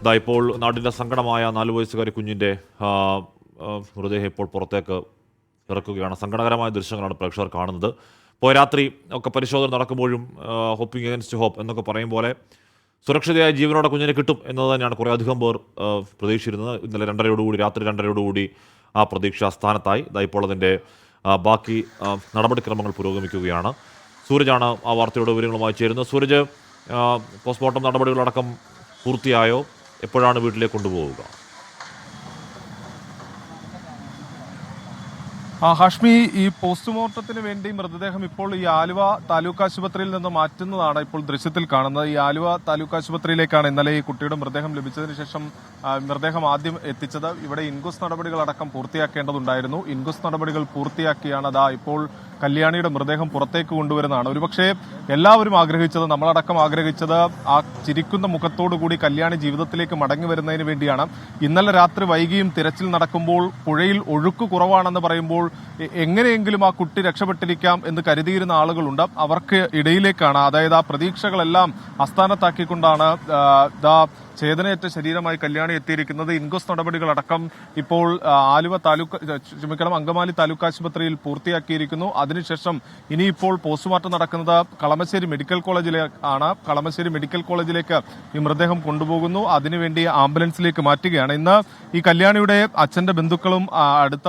ഇതാ ഇപ്പോൾ നാടിന്റെ സങ്കടമായ നാല് വയസ്സുകാരി കുഞ്ഞിന്റെ മൃതദേഹം ഇപ്പോൾ പുറത്തേക്ക് ഇറക്കുകയാണ്. സങ്കടകരമായ ദൃശ്യങ്ങളാണ് പ്രേക്ഷകർ കാണുന്നത്. പോരാത്രി ഒക്കെ പരിശോധന നടക്കുമ്പോഴും ഹോപ്പിംഗ് അഗൻസ്റ്റ് ഹോപ്പ് എന്നൊക്കെ പറയും പോലെ സുരക്ഷിതയായ ജീവനോടെ കുഞ്ഞിനെ കിട്ടും എന്നത് തന്നെയാണ് കുറേ അധികം പേർ പ്രതീക്ഷിച്ചിരുന്നത്. ഇന്നലെ രണ്ടരയോടുകൂടി രാത്രി രണ്ടരയോടുകൂടി ആ പ്രതീക്ഷ സ്ഥാനത്തായി. ഇതാ ഇപ്പോൾ അതിന്റെ ബാക്കി നടപടിക്രമങ്ങൾ പുരോഗമിക്കുകയാണ്. സൂരജാണ് ആ വാർത്തയുടെ വിവരങ്ങളുമായി ചേരുന്നത്. സൂരജ് പോസ്റ്റ്മോർട്ടം നടപടികളടക്കം പൂർത്തിയായോ? എപ്പോഴാണ് വീട്ടിലേക്ക് കൊണ്ടുപോവുക? ഹാഷ്മി ഈ പോസ്റ്റ്മോർട്ടത്തിന് വേണ്ടി മൃതദേഹം ഇപ്പോൾ ഈ ആലുവ താലൂക്ക് ആശുപത്രിയിൽ നിന്ന് മാറ്റുന്നതാണ് ഇപ്പോൾ ദൃശ്യത്തിൽ കാണുന്നത്. ഈ ആലുവ താലൂക്ക് ആശുപത്രിയിലേക്കാണ് ഇന്നലെ ഈ കുട്ടിയുടെ മൃതദേഹം ലഭിച്ചതിന് ശേഷം മൃതദേഹം ആദ്യം എത്തിച്ചത്. ഇവിടെ ഇൻക്വസ്റ്റ് നടപടികളടക്കം പൂർത്തിയാക്കേണ്ടതുണ്ടായിരുന്നു. ഇൻകുസ് നടപടികൾ പൂർത്തിയാക്കിയാണ് അതാ ഇപ്പോൾ കല്യാണിയുടെ മൃതദേഹം പുറത്തേക്ക് കൊണ്ടുവരുന്നതാണ്. ഒരുപക്ഷെ എല്ലാവരും ആഗ്രഹിച്ചത് നമ്മളടക്കം ആഗ്രഹിച്ചത് ആ ചിരിക്കുന്ന മുഖത്തോടു കൂടി കല്യാണി ജീവിതത്തിലേക്ക് മടങ്ങി വരുന്നതിന് വേണ്ടിയാണ്. ഇന്നലെ രാത്രി വൈകിയും തിരച്ചിൽ നടക്കുമ്പോൾ പുഴയിൽ ഒഴുക്ക് കുറവാണെന്ന് പറയുമ്പോൾ എങ്ങനെയെങ്കിലും ആ കുട്ടി രക്ഷപ്പെട്ടിരിക്കാം എന്ന് കരുതിയിരുന്ന ആളുകളുണ്ട്. അവർക്ക് ഇടയിലേക്കാണ്. അതായത് ആ പ്രതീക്ഷകളെല്ലാം അസ്ഥാനത്താക്കിക്കൊണ്ടാണ് ദാ ചേതനയേറ്റ ശരീരമായി കല്യാണി എത്തിയിരിക്കുന്നത് ഇൻക്വസ്റ്റ് നടപടികളടക്കം ഇപ്പോൾ ആലുവ താലൂക്ക് ചുമക്കളം അങ്കമാലി താലൂക്ക് ആശുപത്രിയിൽ പൂർത്തിയാക്കിയിരിക്കുന്നു. അതിനുശേഷം ഇനിയിപ്പോൾ പോസ്റ്റ്മോർട്ടം നടക്കുന്നത് കളമശ്ശേരി മെഡിക്കൽ കോളേജിലെ ആണ്. കളമശ്ശേരി മെഡിക്കൽ കോളേജിലേക്ക് ഈ മൃതദേഹം കൊണ്ടുപോകുന്നു. അതിനുവേണ്ടി ആംബുലൻസിലേക്ക് മാറ്റുകയാണ്. ഇന്ന് ഈ കല്യാണിയുടെ അച്ഛന്റെ ബന്ധുക്കളും അടുത്ത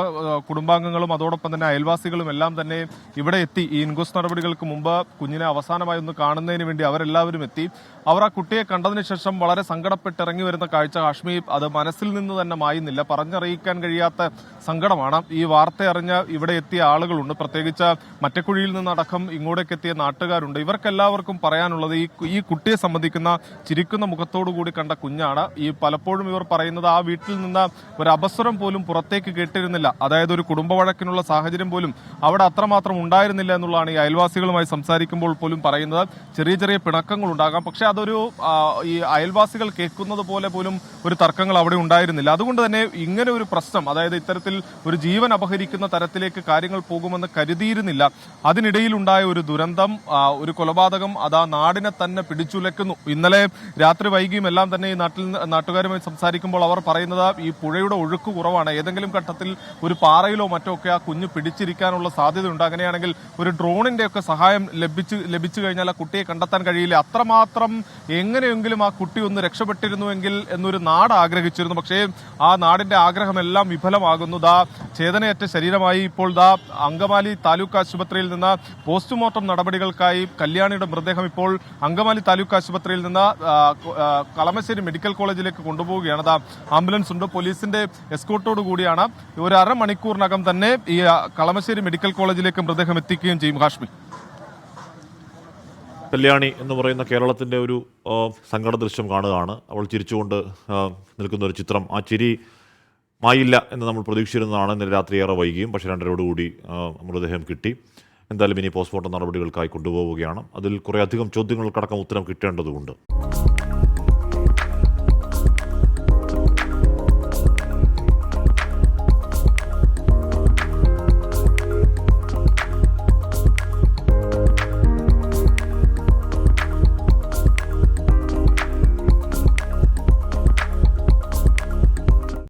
കുടുംബാംഗങ്ങളും അതോടൊപ്പം തന്നെ അയൽവാസികളും എല്ലാം തന്നെ ഇവിടെ എത്തി. ഈ ഇൻക്വസ്റ്റ് നടപടികൾക്ക് മുമ്പ് കുഞ്ഞിനെ അവസാനമായി ഒന്ന് കാണുന്നതിന് വേണ്ടി അവരെല്ലാവരും എത്തി. അവർ ആ കുട്ടിയെ കണ്ടതിന് ശേഷം വളരെ സങ്കടപ്പെട്ട് ഇറങ്ങി വരുന്ന കാഴ്ച കാശ്മീർ അത് മനസ്സിൽ നിന്ന് തന്നെ മായുന്നില്ല. പറഞ്ഞറിയിക്കാൻ കഴിയാത്ത സങ്കടമാണ്. ഈ വാർത്ത അറിഞ്ഞ ഇവിടെ എത്തിയ ആളുകളുണ്ട്. പ്രത്യേകിച്ച് മറ്റക്കുഴിയിൽ നിന്നടക്കം ഇങ്ങോട്ടേക്ക് എത്തിയ നാട്ടുകാരുണ്ട്. ഇവർക്കെല്ലാവർക്കും പറയാനുള്ളത് ഈ ഈ കുട്ടിയെ സംബന്ധിക്കുന്ന ചിരിക്കുന്ന മുഖത്തോടു കൂടി കണ്ട കുഞ്ഞാണ്. ഈ പലപ്പോഴും ഇവർ പറയുന്നത് ആ വീട്ടിൽ നിന്ന് ഒരു അപസ്വരം പോലും പുറത്തേക്ക് കേട്ടിരുന്നില്ല. അതായത് ഒരു കുടുംബ വഴക്കിനുള്ള സാഹചര്യം പോലും അവിടെ അത്രമാത്രം ഉണ്ടായിരുന്നില്ല എന്നുള്ളതാണ് ഈ അയൽവാസികളുമായി സംസാരിക്കുമ്പോൾ പോലും പറയുന്നത്. ചെറിയ ചെറിയ പിണക്കങ്ങൾ ഉണ്ടാകാം പക്ഷെ അതൊരു ഈ അയൽവാസികൾ കേൾക്കുന്നത് പോലെ പോലും ഒരു തർക്കങ്ങൾ അവിടെ ഉണ്ടായിരുന്നില്ല. അതുകൊണ്ട് തന്നെ ഇങ്ങനെ ഒരു പ്രശ്നം അതായത് ഇത്തരത്തിൽ ഒരു ജീവൻ അപഹരിക്കുന്ന തരത്തിലേക്ക് കാര്യങ്ങൾ പോകുമെന്ന് കരുതിയിരുന്നില്ല. അതിനിടയിൽ ഉണ്ടായ ഒരു ദുരന്തം ഒരു കൊലപാതകം അതാ നാടിനെ തന്നെ പിടിച്ചുലക്കുന്നു ഇന്നലെ രാത്രി വൈകിയും എല്ലാം തന്നെ ഈ നാട്ടിൽ നാട്ടുകാരുമായി സംസാരിക്കുമ്പോൾ അവർ പറയുന്നത് ഈ പുഴയുടെ ഒഴുക്ക് കുറവാണ്. ഏതെങ്കിലും ഘട്ടത്തിൽ ഒരു പാറയിലോ മറ്റോ ഒക്കെ ആ കുഞ്ഞ് പിടിച്ചിരിക്കാനുള്ള സാധ്യതയുണ്ട്. അങ്ങനെയാണെങ്കിൽ ഒരു ഡ്രോണിന്റെ ഒക്കെ സഹായം ലഭിച്ചു ലഭിച്ചു കഴിഞ്ഞാൽ ആ കുട്ടിയെ കണ്ടെത്താൻ കഴിയില്ല. അത്രമാത്രം എങ്ങനെയെങ്കിലും ആ കുട്ടി ഒന്ന് രക്ഷപ്പെട്ടിരുന്നുവെങ്കിൽ എന്നൊരു നാട് ആഗ്രഹിച്ചിരുന്നു. പക്ഷേ ആ നാടിന്റെ ആഗ്രഹമെല്ലാം വിഫലമാകുന്നു. ദാ ചേതനയറ്റ ശരീരമായി ഇപ്പോൾ ദാ അങ്കമാലി താലൂക്ക് ആശുപത്രിയിൽ നിന്ന് പോസ്റ്റ്മോർട്ടം നടപടികൾക്കായി കല്യാണിയുടെ മൃതദേഹം ഇപ്പോൾ അങ്കമാലി താലൂക്ക് ആശുപത്രിയിൽ നിന്ന് കളമശ്ശേരി മെഡിക്കൽ കോളേജിലേക്ക് കൊണ്ടുപോവുകയാണ്. ദാ ആംബുലൻസ് ഉണ്ട്. പോലീസിന്റെ എസ്കോർട്ടോട് കൂടിയാണ് ഒരു അരമണിക്കൂറിനകം തന്നെ ഈ കളമശ്ശേരി മെഡിക്കൽ കോളേജിലേക്ക് മൃതദേഹം എത്തിക്കുകയും ചെയ്യും. ഹാഷ്മി. കല്യാണി എന്ന് പറയുന്ന കേരളത്തിന്റെ ഒരു സങ്കട ദൃശ്യം കാണുകയാണ്. അവൾ ചിരിച്ചുകൊണ്ട് നിൽക്കുന്ന ഒരു ചിത്രം. ആ ചിരി മായില്ല എന്ന് നമ്മൾ പ്രതീക്ഷിച്ചിരുന്നതാണ്. ഇന്നലെ രാത്രി ഏറെ വൈകിയും പക്ഷേ രണ്ടരയോടുകൂടി ആ, മൃതദേഹം കിട്ടി. എന്തായാലും ഇനി പോസ്റ്റ്മോർട്ടം നടപടികൾക്കായി കൊണ്ടുപോവുകയാണ്. അതിൽ കുറേ അധികം ചോദ്യങ്ങൾക്കടക്കം ഉത്തരം കിട്ടേണ്ടതുണ്ട്.